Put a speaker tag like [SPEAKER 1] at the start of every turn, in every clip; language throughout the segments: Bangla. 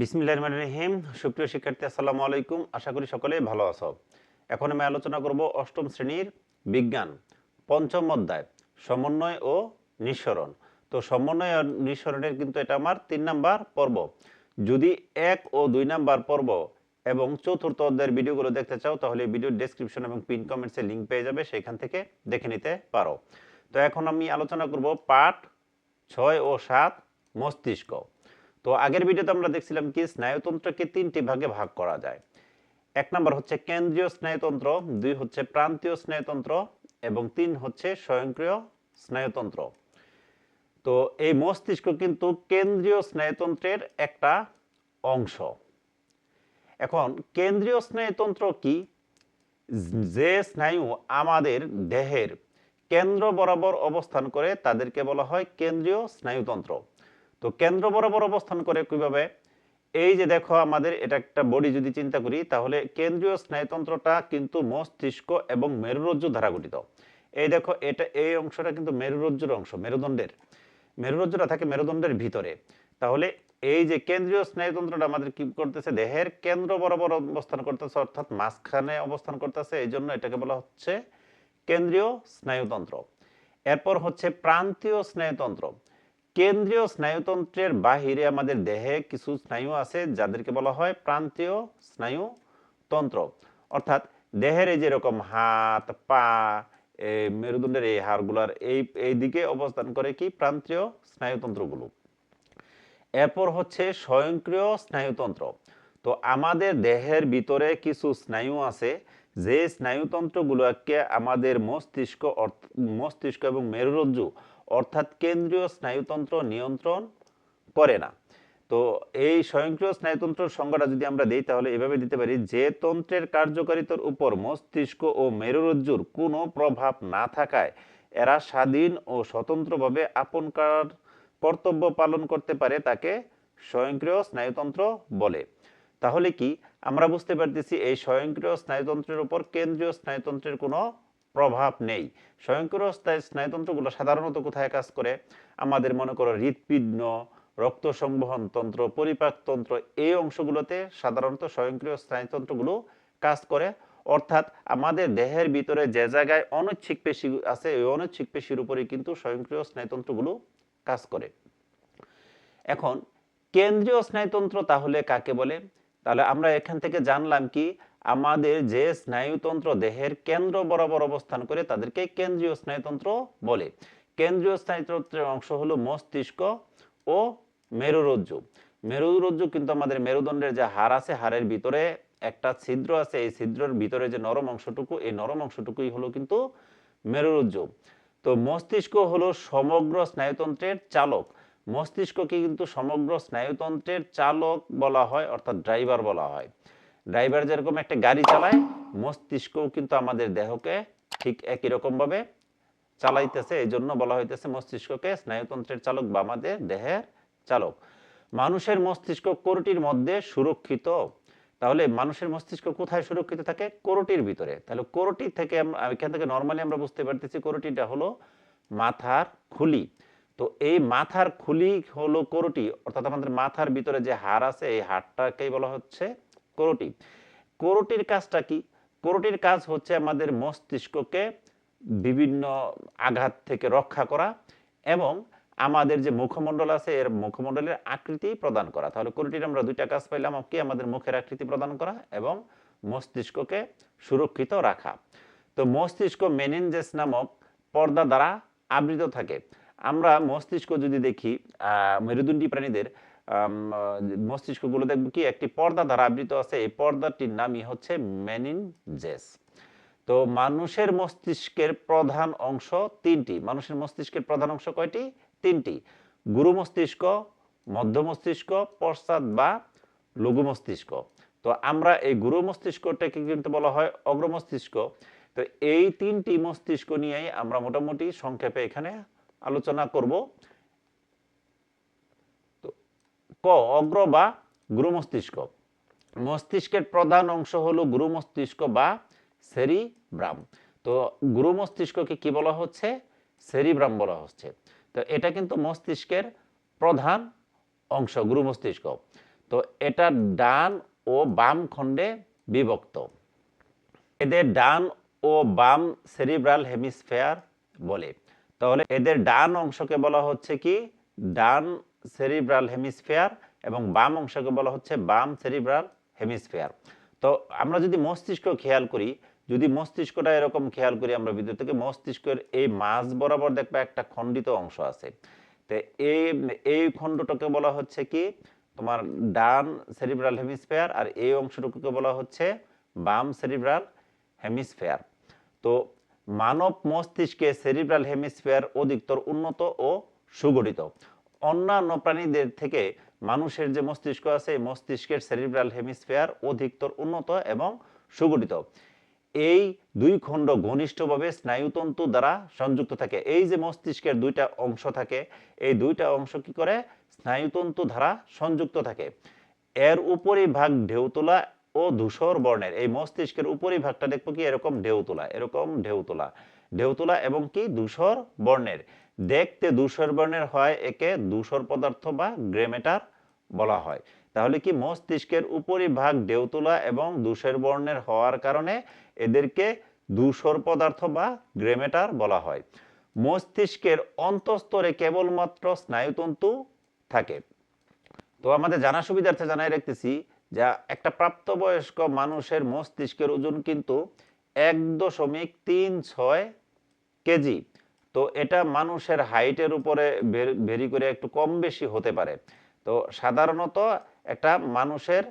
[SPEAKER 1] বিসমিল্লাহির রহমানির রহিম। সুপ্রিয় শিক্ষার্থী, আসসালামু আলাইকুম। আশা করি সকলে ভালো আছো। এখন আমি আলোচনা করব অষ্টম শ্রেণির বিজ্ঞান, পঞ্চম অধ্যায়, সমন্বয় ও নিঃসরণ। তো সমন্বয় ও নিঃসরণের কিন্তু এটা আমার তিন নাম্বার পর্ব। যদি এক ও দুই নাম্বার পর্ব এবং চতুর্থ অধ্যায়ের ভিডিওগুলো দেখতে চাও, তাহলে ভিডিওর ডেসক্রিপশন এবং পিন কমেন্টসে লিঙ্ক পেয়ে যাবে, সেখান থেকে দেখে নিতে পারো। তো এখন আমি আলোচনা করব পাঠ ছয় ও সাত মস্তিষ্ক। তো আগের ভিডিওতে আমরা দেখছিলাম কি স্নায়ুতন্ত্রকে তিনটি ভাগে ভাগ করা যায়। এক নম্বর হচ্ছে কেন্দ্রীয় স্নায়ুতন্ত্র, দুই হচ্ছে প্রান্তীয় স্নায়ুতন্ত্র, এবং তিন হচ্ছে স্বয়ংক্রিয় স্নায়ুতন্ত্র। তো এই মস্তিষ্ক কিন্তু কেন্দ্রীয় স্নায়ুতন্ত্রের একটা অংশ। এখন কেন্দ্রীয় স্নায়ুতন্ত্র কি? যে স্নায়ু আমাদের দেহের কেন্দ্র বরাবর অবস্থান করে, তাদেরকে বলা হয় কেন্দ্রীয় স্নায়ুতন্ত্র। তো কেন্দ্র বরাবর অবস্থান করে কীভাবে? এই যে দেখো আমাদের এটা একটা বডি যদি চিন্তা করি, তাহলে কেন্দ্রীয় স্নায়ুতন্ত্রটা কিন্তু মস্তিষ্ক এবং মেরুরজ্জু দ্বারা গঠিত। এই দেখো এটা, এই অংশটা কিন্তু মেরুরজ্জুর অংশ, মেরুদণ্ডের। মেরুরজ্জুটা থাকে মেরুদণ্ডের ভিতরে। তাহলে এই যে কেন্দ্রীয় স্নায়ুতন্ত্রটা আমাদের কি করতেছে? দেহের কেন্দ্র বরাবর অবস্থান করতেছে, অর্থাৎ মাঝখানে অবস্থান করতেছে, এই জন্য এটাকে বলা হচ্ছে কেন্দ্রীয় স্নায়ুতন্ত্র। এরপর হচ্ছে প্রান্তীয় স্নায়ুতন্ত্র। কেন্দ্রীয় স্নায়ুতন্ত্রের বাহিরে আমাদের দেহে কিছু স্নায়ু আছে, যাদেরকে বলা হয় প্রান্তীয় স্নায়ুতন্ত্র। অর্থাৎ দেহের এই যেরকম হাত, পা মেরুদণ্ডের এই হাড়গুলার এই এই দিকে অবস্থান করে কি? প্রান্তীয় স্নায়ুতন্ত্রগুলো। এরপর হচ্ছে স্বয়ংক্রিয় স্নায়ুতন্ত্র। তো আমাদের দেহের ভিতরে কিছু স্নায়ু আছে, যে স্নায়ুতন্ত্রগুলোকে আমাদের মস্তিষ্ক মস্তিষ্ক এবং মেরুরজ্জু অর্থাৎ কেন্দ্রীয় স্নায়ুতন্ত্র নিয়ন্ত্রণ করে না। তো এই স্বয়ংক্রিয় স্নায়ুতন্ত্রের সংজ্ঞাটা যদি আমরা দিই, তাহলে এভাবে দিতে পারি, যে তন্ত্রের কার্যকারিতার উপর মস্তিষ্ক ও মেরুরজ্জুর কোনো প্রভাব না থাকায় এরা স্বাধীন ও স্বতন্ত্রভাবে আপনকার কর্তব্য পালন করতে পারে তাকে স্বয়ংক্রিয় স্নায়ুতন্ত্র বলে। তাহলে কি? আমরা বুঝতে পারতেছি এই স্বয়ংক্রিয় স্নায়ুতন্ত্রের উপর কেন্দ্রীয় স্নায়ুতন্ত্রের কোনো প্রভাব নেই। স্বয়ংক্রিয় স্নায়ু- স্নায়ুতন্ত্রগুলো সাধারণত কোথায় কাজ করে? আমাদের মনে করো হৃৎপিণ্ড, রক্ত সংবহন তন্ত্র পরিপাকতন্ত্র এই অংশগুলোতে সাধারণত স্বয়ংক্রিয় স্নায়ুতন্ত্রগুলো কাজ করে। অর্থাৎ আমাদের দেহের ভিতরে যে জায়গায় অনৈচ্ছিক পেশি আছে, ওই অনৈচ্ছিক পেশির উপরে কিন্তু স্বয়ংক্রিয় স্নায়ুতন্ত্রগুলো কাজ করে। এখন, কেন্দ্রীয় স্নায়ুতন্ত্র তাহলে কাকে বলে? তাহলে আমরা এখান থেকে জানলাম কি আমাদের যে স্নায়ুতন্ত্র দেহের কেন্দ্র বরাবর অবস্থান করে তাদেরকে কেন্দ্রীয় স্নায়ুতন্ত্র বলে। কেন্দ্রীয় স্নায়ুতন্ত্রের অংশ হলো মস্তিষ্ক ও মেরুরজ্জু। মেরুরজ্জু কিন্তু আমাদের মেরুদণ্ডের যে হাড় আছে, হাড়ের ভিতরে একটা ছিদ্র আছে, এই ছিদ্রের ভিতরে যে নরম অংশটুকু, এই নরম অংশটুকুই হলো কিন্তু মেরুরজ্জু। তো মস্তিষ্ক হলো সমগ্র স্নায়ুতন্ত্রের চালক। মস্তিষ্ককে কিন্তু সমগ্র স্নায়ুতন্ত্রের চালক বলা হয়, অর্থাৎ ড্রাইভার বলা হয়। ড্রাইভার যেরকম একটা গাড়ি চালায়, মস্তিষ্কও কিন্তু আমাদের দেহকে ঠিক একই রকমভাবে চালাইতেছে। এই জন্য বলা হইতেছে মস্তিষ্ককে স্নায়ুতন্ত্রের চালক বা আমাদের দেহের চালক। মানুষের মস্তিষ্ক কোরটির মধ্যে সুরক্ষিত। তাহলে মানুষের মস্তিষ্ক কোথায় সুরক্ষিত থাকে? কোরটির ভিতরে। তাহলে কোরটি থেকে এখান থেকে নর্মালি আমরা বুঝতে পারতেছি কোরটিটা হলো মাথার খুলি। তো এই মাথার খুলি হলো কোরটি অর্থাৎ আমাদের মাথার ভিতরে যে হাড় আছে, এই হাড়টাকেই বলা হচ্ছে কোরটি। কোরটির কাজটা কি? কোরটির কাজ হচ্ছে আমাদের মস্তিষ্ককে বিভিন্ন আঘাত থেকে রক্ষা করা এবং আমাদের যে মুখমণ্ডল আছে, এর মুখমণ্ডলের আকৃতি প্রদান করা। তাহলে কোরটির আমরা দুইটা কাজ পাইলাম কি? আমাদের মুখের আকৃতি প্রদান করা এবং মস্তিষ্ককে সুরক্ষিত রাখা। তো মস্তিষ্ক মেনিনজেস নামক পর্দা দ্বারা আবৃত থাকে। আমরা মস্তিষ্ক যদি দেখি মেরুদণ্ডী প্রাণীদের মস্তিষ্কগুলো দেখব কি, একটি পর্দা দ্বারা আবৃত আছে। এই পর্দাটির নামই হচ্ছে মেনিনজেস। তো মানুষের মস্তিষ্কের প্রধান অংশ তিনটি। মানুষের মস্তিষ্কের প্রধান অংশ কয়টি? তিনটি। গুরু মস্তিষ্ক, মধ্য মস্তিষ্ক, পশ্চাৎ বা লঘু মস্তিষ্ক। তো আমরা এই গুরু মস্তিষ্কটাকে কিন্তু বলা হয় অগ্র মস্তিষ্ক। তো এই তিনটি মস্তিষ্ক নিয়েই আমরা মোটামুটি সংক্ষেপে এখানে আলোচনা করব। ক, অগ্র বা গুরু মস্তিষ্ক মস্তিষ্কের প্রধান অংশ হলো গুরু মস্তিষ্ক বা সেরিব্রাম। তো গুরু মস্তিষ্ককে কি বলা হচ্ছে? সেরিব্রাম বলা হচ্ছে। তো এটা কিন্তু মস্তিষ্কের প্রধান অংশ গুরু মস্তিষ্ক তো এটা ডান ও বাম খণ্ডে বিভক্ত। এদের ডান ও বাম সেরিব্রাল হেমিস্ফেয়ার বলে। তাহলে এদের ডান অংশকে বলা হচ্ছে কি? ডান সেরিব্রাল হেমিস্ফেয়ার এবং বাম অংশকে বলা হচ্ছে বাম সেরিব্রাল হেমিস্ফেয়ার তো আমরা যদি মস্তিষ্ক খেয়াল করি, যদি মস্তিষ্কটা এরকম খেয়াল করি আমরা ভিতর থেকে, মস্তিষ্কের এই মাঝ বরাবর দেখবা একটা খণ্ডিত অংশ আছে। তো এই এই খণ্ডটাকে বলা হচ্ছে কি? তোমার ডান সেরিব্রাল হেমিস্ফেয়ার আর এই অংশটুকুকে বলা হচ্ছে বাম সেরিব্রাল হেমিস্ফেয়ার তো মানব মস্তিষ্কে সেরিব্রাল হেমিস্ফেয়ার অধিকতর উন্নত ও সুগঠিত। অন্যান্য প্রাণীদের থেকে মানুষের যে মস্তিষ্ক আছে মস্তিষ্কের সেরিব্রাল হেমিস্ফেয়ার অধিকতর উন্নত এবং সুগঠিত। এই দুই খণ্ড ঘনিষ্ঠভাবে স্নায়ুতন্তু দ্বারা সংযুক্ত থাকে। এই যে মস্তিষ্কের দুইটা অংশ থাকে, এই দুইটা অংশ কি করে? স্নায়ুতন্তু দ্বারা সংযুক্ত থাকে। এর উপরিভাগ ঢেউতোলা ও ধূসর বর্ণের। এই মস্তিষ্কের উপরিভাগটা দেখব কি? এরকম ঢেউতোলা এরকম ঢেউতোলা। ঢেউতোলা এবং কি? ধূসর বর্ণের। দেখতে ধূসর বর্ণের হয়, একে ধূসর পদার্থ বা গ্রেমেটার বলা হয়। তাহলে কি মস্তিষ্কের উপরিভাগ ঢেউতোলা এবং ধূসর বর্ণের হওয়ার কারণে এদেরকে ধূসর পদার্থ বা গ্রেমেটার বলা হয়। মস্তিষ্কের অন্তঃস্তরে কেবলমাত্র স্নায়ুতন্তু থাকে। তো আমাদের জানা সুবিধার্থে জানাই রাখতেছি যা একটা প্রাপ্তবয়স্ক মানুষের মস্তিষ্কের ওজন কিন্তু এক দশমিক তিন ছয় কেজি। তো এটা মানুষের হাইটের উপরে ভেরি করে একটু কম বেশি হতে পারে। তো সাধারণত একটা মানুষের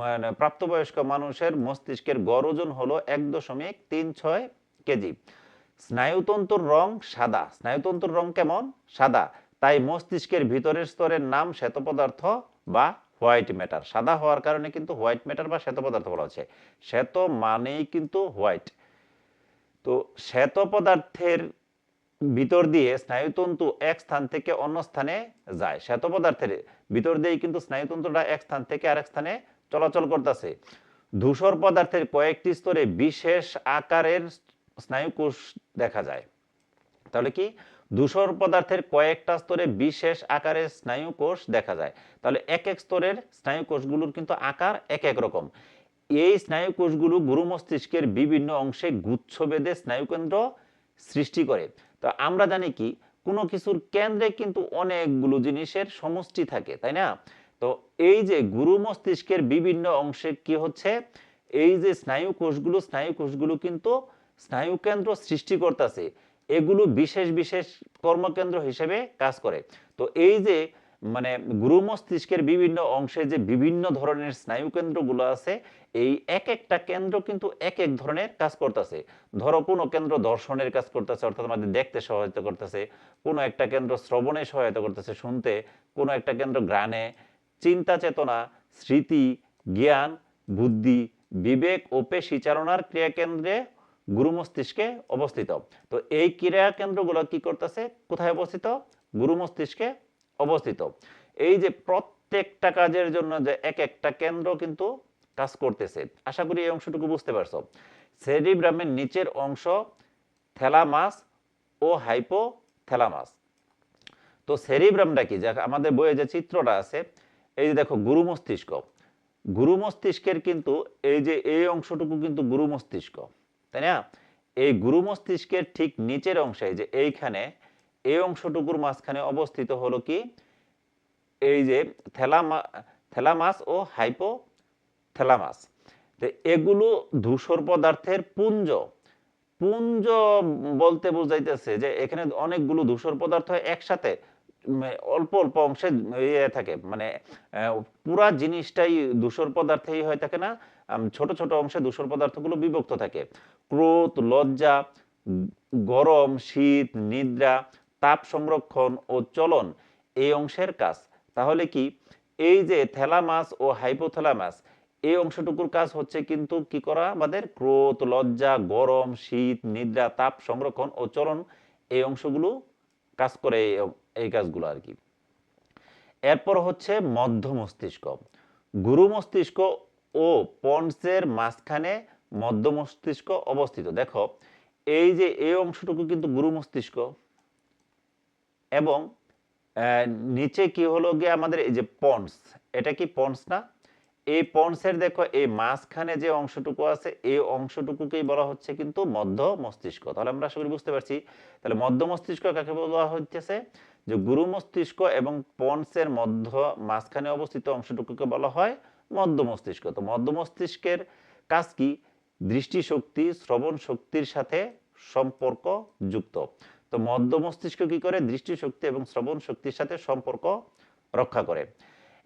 [SPEAKER 1] মানে প্রাপ্তবয়স্ক মানুষের মস্তিষ্কের গড় ওজন হলো এক দশমিক তিন ছয় কেজি। স্নায়ুতন্তুর রং সাদা। স্নায়ুতন্তুর রং কেমন? সাদা। তাই মস্তিষ্কের ভিতরের স্তরের নাম শ্বেত পদার্থ বা হোয়াইট ম্যাটার। সাদা হওয়ার কারণে কিন্তু হোয়াইট ম্যাটার বা শ্বেত পদার্থ বলা হচ্ছে। শ্বেত মানেই কিন্তু হোয়াইট। তো শ্বেত পদার্থের ভিতর দিয়ে স্নায়ুতন্তু এক স্থান থেকে অন্য স্থানে যায়। শ্বেত পদার্থের ভিতর দিয়ে কিন্তু স্নায়ুতন্তুটা এক স্থান থেকে আরেক স্থানে চলাচল করতেছে। ধূসর পদার্থের কয়েকটি স্তরে বিশেষ আকারের স্নায়ুকোষ দেখা যায়। তাহলে কি? ধূসর পদার্থের কয়েকটা স্তরে বিশেষ আকারের স্নায়ু কোষ দেখা যায়। তাহলে এক এক স্তরের স্নায়ুকোষগুলোর কিন্তু আকার এক এক রকম। এই স্নায়ুকোষগুলো গুরু মস্তিষ্কের বিভিন্ন অংশে গুচ্ছ বেঁধে স্নায়ুকেন্দ্র সৃষ্টি করে। তো আমরা জানি কি, কোনো কিছুর কেন্দ্রে কিন্তু অনেকগুলো জিনিসের সমষ্টি থাকে, তাই না? তো এই যে গুরু মস্তিষ্কের বিভিন্ন অংশে কি হচ্ছে? এই যে স্নায়ু কোষগুলো স্নায়ু কোষগুলো কিন্তু স্নায়ুকেন্দ্র সৃষ্টি করতেছে। এগুলো বিশেষ বিশেষ কর্মকেন্দ্র হিসেবে কাজ করে। তো এই যে মানে গুরু মস্তিষ্কের বিভিন্ন অংশে যে বিভিন্ন ধরনের স্নায়ু কেন্দ্রগুলো আছে এই এক একটা কেন্দ্র কিন্তু এক এক ধরনের কাজ করতেছে। ধরো কোনো কেন্দ্র দর্শনের কাজ করতেছে, অর্থাৎ আমাদের দেখতে সহায়তা করতেছে, কোনো একটা কেন্দ্র শ্রবণে সহায়তা করতেছে শুনতে, কোনো একটা কেন্দ্র গ্রানে চিন্তা চেতনা, স্মৃতি, জ্ঞান, বুদ্ধি, বিবেক ও পেশি চালনার ক্রিয়া কেন্দ্রে গুরু মস্তিষ্কে অবস্থিত। তো এই ক্রিয়া কেন্দ্রগুলো কি করতেছে? কোথায় অবস্থিত? গুরু মস্তিষ্কে অবস্থিত। এই যে প্রত্যেকটা কাজের জন্য যে এক একটা কেন্দ্র কিন্তু কাজ করতেছে। আশা করি এই অংশটুকু বুঝতে পারছ। সেরিব্রামের নিচের অংশ থ্যালামাস ও হাইপো থ্যালামাস তো সেরিব্রামটা কি? যা আমাদের বইয়ে যে চিত্রটা আছে, এই যে দেখো গুরু মস্তিষ্ক। গুরু মস্তিষ্কের কিন্তু এই যে এই অংশটুকু কিন্তু গুরু মস্তিষ্ক, তাই না? এই গুরু মস্তিষ্কের ঠিক নিচের অংশে যে এইখানে, এই অংশটুকুর মাঝখানে অবস্থিত হলো কি? এই যে থ্যালামা, থ্যালামাস ও হাইপো থ্যালামাস। তো এগুলো ধূসর পদার্থের পুঞ্জ। পুঞ্জ বলতে বোঝাইতেছে যে এখানে অনেকগুলো ধূসর পদার্থ একসাথে অল্প অল্প অংশে ইয়ে থাকে। মানে পুরা জিনিসটাই ধূসর পদার্থেই হয়ে থাকে না ছোট ছোট অংশে ধূসর পদার্থগুলো বিভক্ত থাকে। ক্রোধ, লজ্জা, গরম, শীত, নিদ্রা, তাপ সংরক্ষণ ও চলন এই অংশের কাজ। তাহলে কি? এই যে থ্যালামাস ও হাইপোথ্যালামাস এই অংশটুকুর কাজ হচ্ছে কিন্তু কি করা? আমাদের ক্রোধ, লজ্জা, গরম, শীত, নিদ্রা, তাপ সংরক্ষণ ও চলন এই অংশগুলো কাজ করে এই কাজগুলো আর কি। এরপর হচ্ছে মধ্য মস্তিষ্ক। গুরু মস্তিষ্ক ও পন্সের মাঝখানে মধ্য মস্তিষ্ক অবস্থিত। দেখো, এই যে এই অংশটুকু কিন্তু গুরু মস্তিষ্ক এবং নিচে কি হলো গিয়ে আমাদের এই যে পন্স, এটা কি পন্স না? এই পন্সের দেখো, এই মাঝখানে যে অংশটুকু আছে, এই অংশটুকুকেই বলা হচ্ছে কিন্তু মধ্য মস্তিষ্ক। তাহলে আমরা আশা করি বুঝতে পারছি। তাহলে মধ্য মস্তিষ্ক কাকে বলা হচ্ছে যে গুরু মস্তিষ্ক এবং পন্সের মধ্য মাঝখানে অবস্থিত অংশটুকুকে বলা হয় মধ্য মস্তিষ্ক। তো মধ্য মস্তিষ্কের কাজ কি? দৃষ্টিশক্তি শ্রবণ শক্তির সাথে সম্পর্ক যুক্ত। তো মধ্য মস্তিষ্ক কি করে? দৃষ্টিশক্তি এবং শ্রবণ শক্তির সাথে সম্পর্ক রক্ষা করে।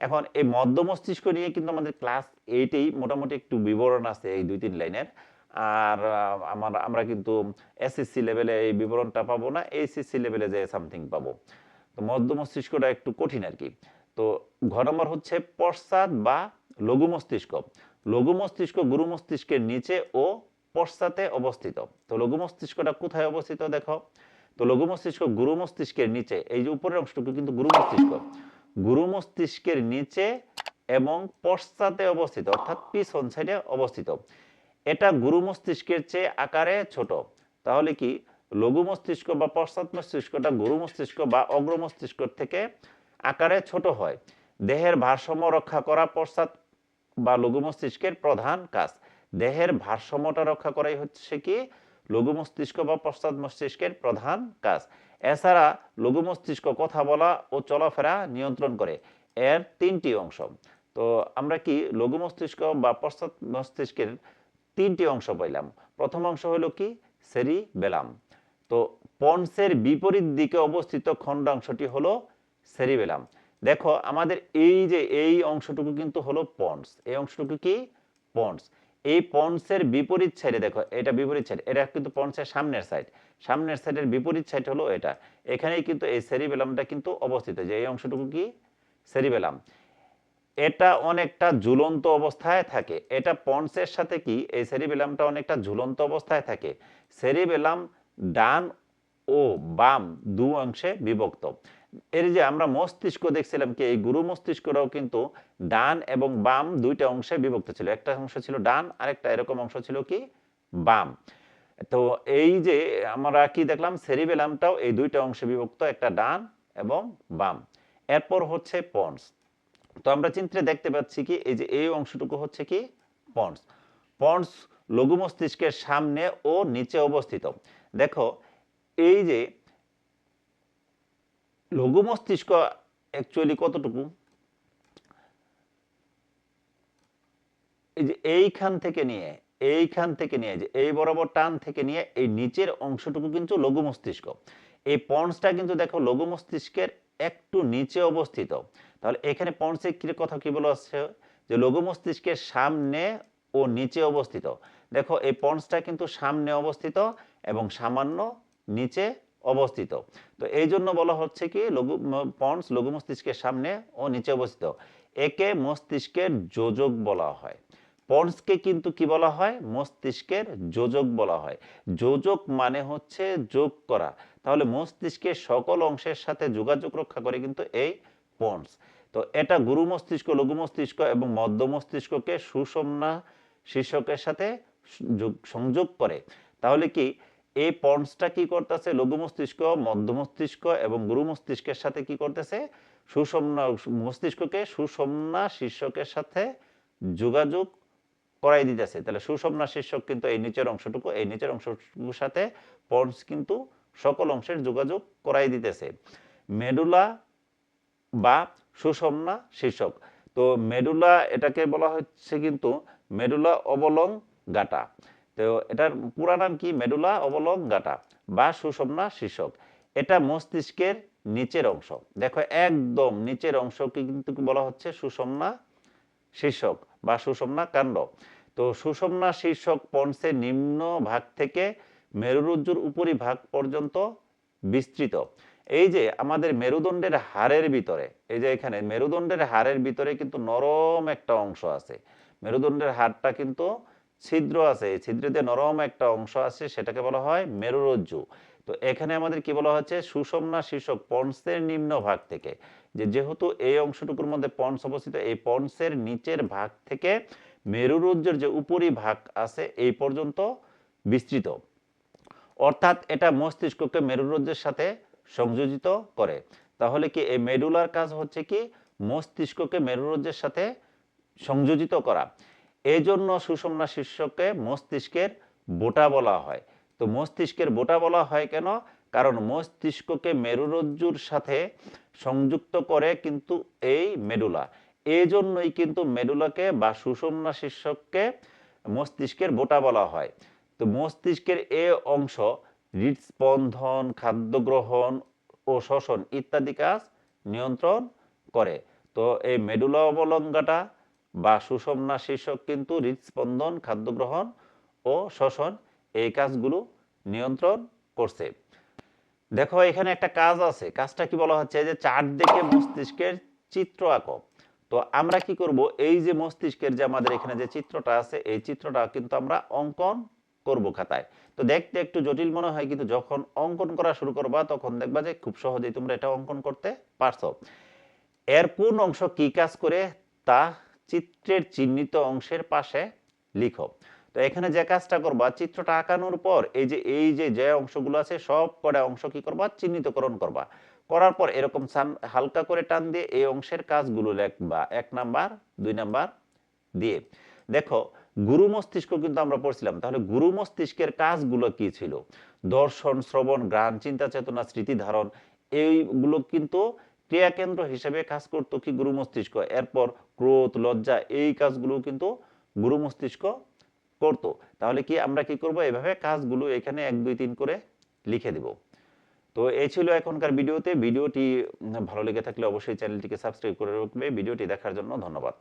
[SPEAKER 1] এখন এই মধ্য মস্তিষ্ক নিয়ে কিন্তু আমাদের ক্লাস এইটেই মোটামুটি একটু বিবরণ আছে এই দুই তিন লাইনের। আর আমার, আমরা কিন্তু এসএসসি লেভেলে এই বিবরণটা পাবো না এসএসসি লেভেলে যে সামথিং পাবো। তো মধ্য মস্তিষ্কটা একটু কঠিন আর কি। তো ঘ নম্বর হচ্ছে পশ্চাৎ বা লঘু মস্তিষ্ক লঘু মস্তিষ্ক গুরু মস্তিষ্কের নিচে ও পশ্চাতে অবস্থিত। তো লঘু মস্তিষ্কটা কোথায় অবস্থিত দেখো? তো লঘু মস্তিষ্ক গুরু মস্তিষ্কের নিচে, এই যে উপরের অংশটুকু কিন্তু গুরু মস্তিষ্ক গুরু মস্তিষ্কের নিচে এবং পশ্চাতে অবস্থিত, অর্থাৎ পিছন সাইডে অবস্থিত। এটা গুরু মস্তিষ্কের চেয়ে আকারে ছোট। তাহলে কি লঘু মস্তিষ্ক বা পশ্চাৎ মস্তিষ্কটা গুরু মস্তিষ্ক বা অগ্র মস্তিষ্ক থেকে আকারে ছোট হয়। দেহের ভারসাম্য রক্ষা করা পশ্চাৎ বা লঘু মস্তিষ্কের প্রধান কাজ। দেহের ভারসাম্যটা রক্ষা করাই হচ্ছে কি লঘু মস্তিষ্ক বা পশ্চাৎ মস্তিষ্কের প্রধান কাজ। এছাড়া লঘু মস্তিষ্ক কথা বলা ও চলাফেরা নিয়ন্ত্রণ করে। এর তিনটি অংশ। তো আমরা কি লঘু মস্তিষ্ক বা পশ্চাৎ মস্তিষ্কের তিনটি অংশ পাইলাম? প্রথম অংশ হলো কি? সেরি বেলাম তো পন্সের বিপরীত দিকে অবস্থিত খণ্ডাংশটি হলো সেরিবেলাম। দেখো, আমাদের এই যে এই অংশটুকু কিন্তু হলো পন্স। এই অংশটুকু কি? পন্স। এই পন্সের বিপরীত সাইডে দেখো, এটা বিপরীত সাইড এটা কিন্তু পন্সের সামনের সাইড সামনের সাইডের বিপরীত সাইড হলো এটা। এখানেই কিন্তু এই সেরিবেলামটা কিন্তু অবস্থিত, যে এই অংশটুকু কি? সেরিবেলাম এটা অনেকটা ঝুলন্ত অবস্থায় থাকে। এটা পন্সের সাথে কি? এই সেরিবেলামটা অনেকটা ঝুলন্ত অবস্থায় থাকে। সেরিবেলাম ডান ও বাম দু অংশে বিভক্ত। এর যে আমরা মস্তিষ্ক দেখছিলাম কি, এই গুরু মস্তিষ্করাও কিন্তু ডান এবং বাম দুইটা অংশে বিভক্ত ছিল। একটা অংশ ছিল ডান, আরেকটা এরকম অংশ ছিল কি, বাম। তো এই যে আমরা কি দেখলাম, সেরিবেলামটাও এই দুইটা অংশে বিভক্ত, একটা ডান এবং বাম। এরপর হচ্ছে পন্স তো আমরা চিত্রে দেখতে পাচ্ছি কি, এই যে এই অংশটুকু হচ্ছে কি পন্স পন্স লঘু মস্তিষ্কের সামনে ও নিচে অবস্থিত। দেখো, এই যে লঘু মস্তিষ্ক অ্যাকচুয়ালি কতটুকু? এই যে এইখান থেকে নিয়ে, এইখান থেকে নিয়ে যে এই বরাবর টান থেকে নিয়ে এই নিচের অংশটুকু কিন্তু লঘু মস্তিষ্ক। এই পন্সটা কিন্তু দেখো লঘু মস্তিষ্কের একটু নিচে অবস্থিত। তাহলে এখানে পন্সের কি কথা কি বলা হচ্ছে যে লঘু মস্তিষ্কের সামনে ও নিচে অবস্থিত। দেখো এই পন্সটা কিন্তু সামনে অবস্থিত এবং সামান্য নিচে অবস্থিত। তো এই জন্য বলা হচ্ছে কি, লঘু পন্স লঘু মস্তিষ্কের সামনে ও নিচে অবস্থিত। একে মস্তিষ্কের যোজক বলা হয়। পন্সকে কিন্তু কি বলা হয়? মস্তিষ্কের যোজক বলা হয়। যোজক মানে হচ্ছে যোগ করা। তাহলে মস্তিষ্কের সকল অংশের সাথে যোগাযোগ রক্ষা করে কিন্তু এই পন্স তো এটা গুরু মস্তিষ্ক, লঘু মস্তিষ্ক এবং মধ্য মস্তিষ্ককে সুষমনা শীর্ষকের সাথে যোগ- সংযোগ করে। তাহলে কি? এই পন্সটা কি করতেছে? লঘু মস্তিষ্ক, মধ্য মস্তিষ্ক এবং গুরু মস্তিষ্কের সাথে কি করতেছে? সুষমনা মস্তিষ্ককে সুষমনা শীর্ষকের সাথে যোগাযোগ করাই দিতেছে। তাহলে সুষমনা শীর্ষক কিন্তু এই নিচের অংশটুকু, এই নিচের অংশটুকুর সাথে পন্স কিন্তু সকল অংশের যোগাযোগ করাই দিতেছে। মেডুলা বা সুষমনা শীর্ষক। তো মেডুলা এটাকে বলা হচ্ছে কিন্তু মেডুলা অবলং গাটা তো এটার পুরা নাম কি? মেডুলা অবলং গাটা বা সুষমনা শীর্ষক। এটা মস্তিষ্কের নিচের অংশ। দেখো, একদম নিচের অংশকে কিন্তু বলা হচ্ছে? সুষমনা শীর্ষক বা সুষমনা কাণ্ড। তো সুষমনা শীর্ষক পন্সের নিম্ন ভাগ থেকে মেরুরজ্জুর উপরি ভাগ পর্যন্ত বিস্তৃত। এই যে আমাদের মেরুদণ্ডের হাড়ের ভিতরে, এই যে এখানে মেরুদণ্ডের হাড়ের ভিতরে কিন্তু নরম একটা অংশ আছে। মেরুদণ্ডের হাড়টা কিন্তু ছিদ্র আছে, এই ছিদ্রতে নরম একটা অংশ আছে, সেটাকে বলা হয় মেরুরজ্জু। তো এখানে আমাদের কি বলা হচ্ছে? সুষমনা শীর্ষক পন্সের নিম্ন ভাগ থেকে। যে যেহেতু এই অংশটুকুর মধ্যে পন্স অবস্থিত, এই পন্সের নিচের ভাগ থেকে মেরুরজ্জুর যে উপরি ভাগ আছে, এই পর্যন্ত বিস্তৃত। অর্থাৎ এটা মস্তিষ্ককে মেরুরজ্জের সাথে সংযোজিত করে। তাহলে কি এই মেডুলার কাজ হচ্ছে কি? মস্তিষ্ককে মেরুরজ্জের সাথে সংযোজিত করা। এই জন্য সুষমনা শীর্ষকে মস্তিষ্কের বোটা বলা হয়। তো মস্তিষ্কের বোটা বলা হয় কেন? কারণ মস্তিষ্ককে মেরুরজ্জুর সাথে সংযুক্ত করে কিন্তু এই মেডুলা। এই জন্যই কিন্তু মেডুলাকে বা সুষমনা শীর্ষককে মস্তিষ্কের বোটা বলা হয়। তো মস্তিষ্কের এ অংশ হৃদস্পন্দন খাদ্য গ্রহণ ও শ্বসন ইত্যাদি কাজ নিয়ন্ত্রণ করে। তো এই মেডুলা অবলঙ্গাটা বা সুষমনা শীর্ষক কিন্তু হৃদস্পন্দন খাদ্য গ্রহণ ও শ্বসন এই কাজগুলো নিয়ন্ত্রণ করছে। দেখো, এখানে একটা কাজ আছে। কাজটা কি বলা হচ্ছে? যে চারদিকে মস্তিষ্কের চিত্র আঁকো। তো আমরা কি করব? এই যে মস্তিষ্কের যে আমাদের এখানে যে চিত্রটা আছে, এই চিত্রটা কিন্তু আমরা অঙ্কন করব খাতায়। তো দেখতে একটু জটিল মনে হয়, কিন্তু যখন অঙ্কন করা শুরু করবা, তখন দেখবা যে খুব সহজেই তোমরা এটা অঙ্কন করতে পারছ। এর কোন অংশ কি কাজ করে? তা চিত্রের চিহ্নিত অংশের পাশে লিখো। তো এখানে যে কাজটা করবা, চিত্রটা আঁকানোর পর এই যে এই যে যে অংশগুলো আছে, সব কটা অংশ কি করবা? চিহ্নিতকরণ করবা। করার পর এরকম হালকা করে টান দিয়ে এই অংশের কাজগুলো লিখবা। এক নাম্বার, দুই নাম্বার দিয়ে। দেখো, গুরু মস্তিষ্ক কিন্তু আমরা পড়ছিলাম। তাহলে গুরু মস্তিষ্কের কাজগুলো কি ছিল? দর্শন, শ্রবণ, গ্রাণ, চিন্তা, চেতনা, স্মৃতি ধারণ, এইগুলো কিন্তু ক্রিয়া কেন্দ্র হিসেবে কাজ করতো কি গুরু মস্তিষ্ক? এরপর ক্রোধ, লজ্জা, এই কাজগুলো কিন্তু গুরু মস্তিষ্ক করতো। তাহলে কি আমরা কি করব? এভাবে কাজগুলো এখানে এক, দুই, তিন করে লিখে দিব। তো এই ছিল এখনকার ভিডিওতে। ভিডিওটি ভালো লেগে থাকলে অবশ্যই চ্যানেলটিকে সাবস্ক্রাইব করে রাখবে। ভিডিওটি দেখার জন্য ধন্যবাদ।